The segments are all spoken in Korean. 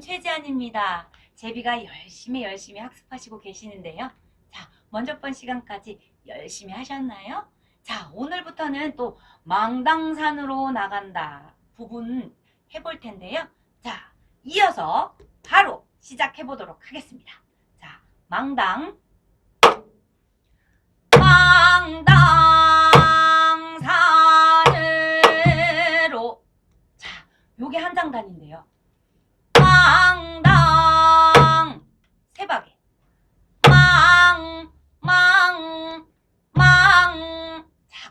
시간입니다. 제비가 열심히 열심히 학습하시고 계시는데요. 자, 먼저 번 시간까지 열심히 하셨나요? 자, 오늘부터는 또 망당산으로 나간다 부분 해볼 텐데요. 자, 이어서 바로 시작해 보도록 하겠습니다. 자, 망당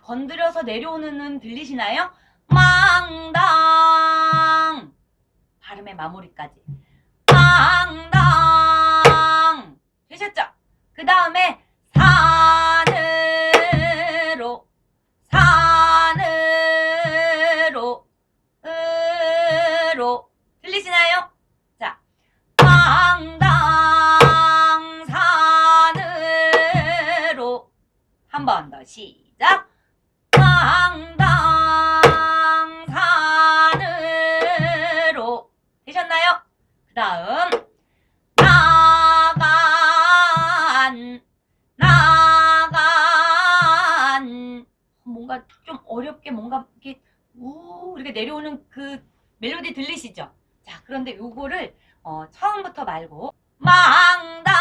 건드려서 내려오는 은 들리시나요? 망당 발음의 마무리까지 망당 되셨죠? 그 다음에 산 이렇게 내려오는 그 멜로디 들리시죠? 자 그런데 요거를 어, 처음부터 말고 망당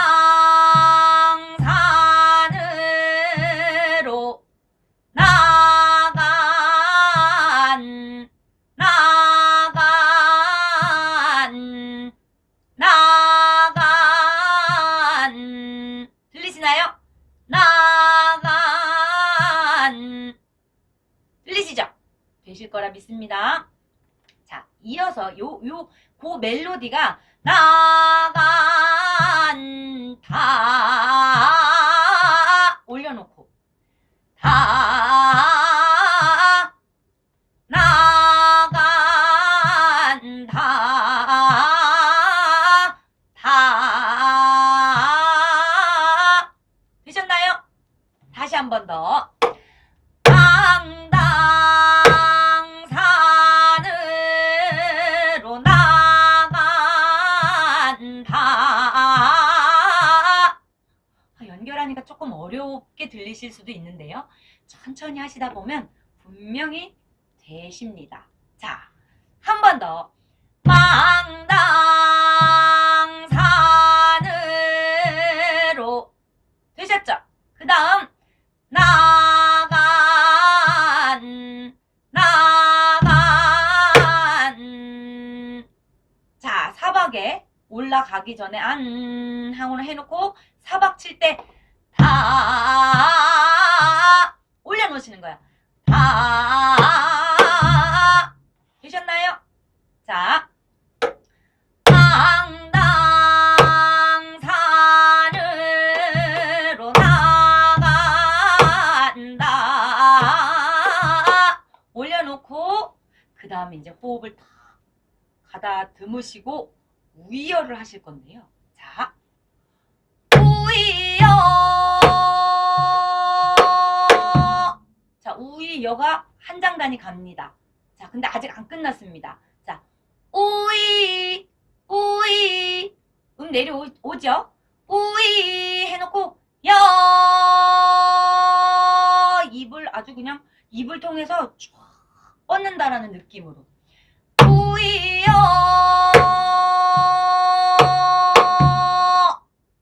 믿습니다. 자, 이어서 요, 요, 그 멜로디가 나간 하니까 조금 어렵게 들리실 수도 있는데요. 천천히 하시다 보면 분명히 되십니다. 자, 한 번 더. 망당산으로 되셨죠? 그 다음 나간 나간 자 사박에 올라가기 전에 안 항으로 해놓고 사박 칠 때 다 올려놓으시는 거야 다 되셨나요? 자 당당산으로 나간다 올려놓고 그 다음에 이제 호흡을 탁 가다듬으시고 우이어를 하실 건데요 자 우이어 우이어가 한 장단이 갑니다. 자 근데 아직 안 끝났습니다. 자 우이 우이. 음 내려오죠? 우이 해놓고 여 입을 아주 그냥 입을 통해서 쭉 뻗는다라는 느낌으로. 우이여.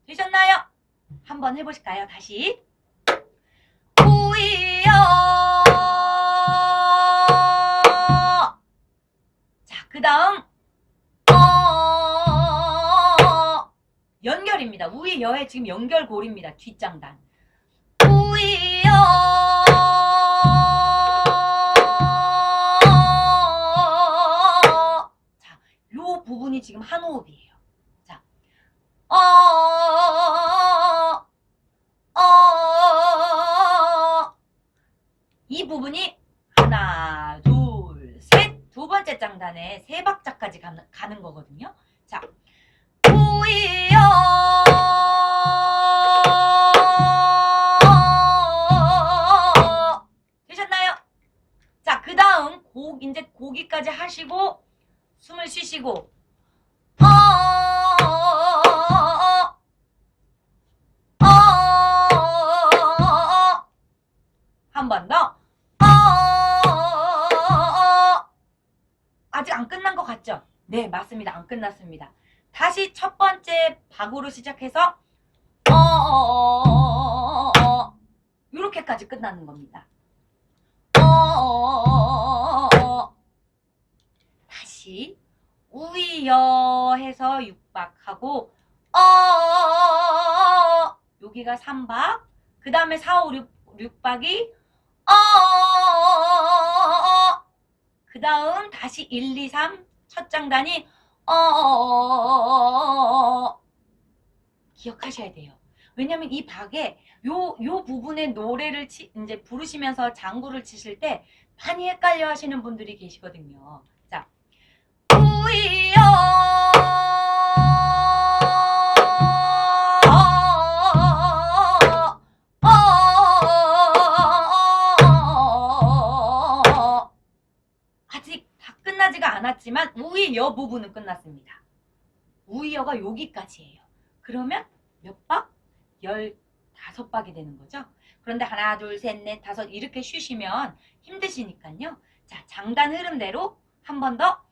되셨나요? 한번 해보실까요? 다시. 우이여 연결입니다. 우이 여의 지금 연결골입니다. 뒷장단. 우이 여 자, 요 부분이 지금 한 호흡이에요. 자, 어, 어, 이 부분이 하나, 둘, 셋, 두 번째 장단에 세 박자까지 가는, 가는 거거든요. 자, 우이 하시고 숨을 쉬시고 한 번 더. 아직 안 끝난 것 같죠? 네, 맞습니다. 안 끝났습니다. 다시 첫 번째 박으로 시작해서 이렇게까지 끝나는 겁니다. 다시 우이여 해서 6박하고 어 여기가 3박 그 다음에 4, 5, 6, 6박이 어그 다음 다시 1, 2, 3 첫 장단이 어 기억하셔야 돼요. 왜냐면 이 박에 요, 요 부분의 노래를 치, 이제 부르시면서 장구를 치실 때 많이 헷갈려 하시는 분들이 계시거든요. 끝나지가 않았지만 우이여 부분은 끝났습니다. 우이여가 여기까지예요. 그러면 몇 박? 15박이 되는 거죠. 그런데 하나, 둘, 셋, 넷, 다섯 이렇게 쉬시면 힘드시니까요. 자, 장단 흐름대로 한 번 더.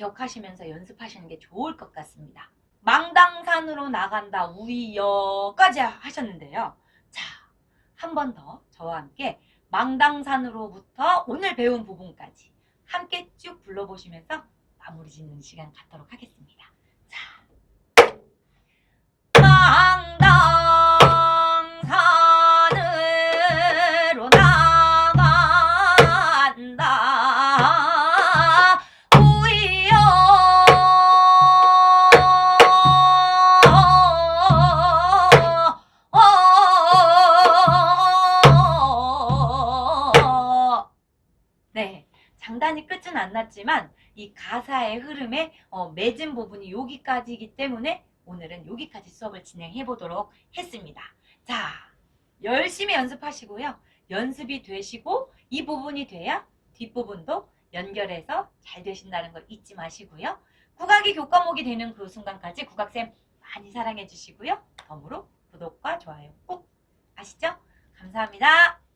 기억하시면서 연습하시는 게 좋을 것 같습니다. 망당산으로 나간다 우이여까지 하셨는데요. 자, 한 번 더 저와 함께 망당산으로부터 오늘 배운 부분까지 함께 쭉 불러보시면서 마무리 짓는 시간 갖도록 하겠습니다. 자, 망당산으로 나간다. 우이여. 네, 장단이 끝은 안 났지만 이 가사의 흐름에 어, 맺은 부분이 여기까지이기 때문에 오늘은 여기까지 수업을 진행해 보도록 했습니다. 자, 열심히 연습하시고요. 연습이 되시고 이 부분이 돼야 뒷부분도 연결해서 잘 되신다는 걸 잊지 마시고요. 국악이 교과목이 되는 그 순간까지 국악쌤 많이 사랑해 주시고요. 덤으로 구독과 좋아요 꼭 아시죠? 감사합니다.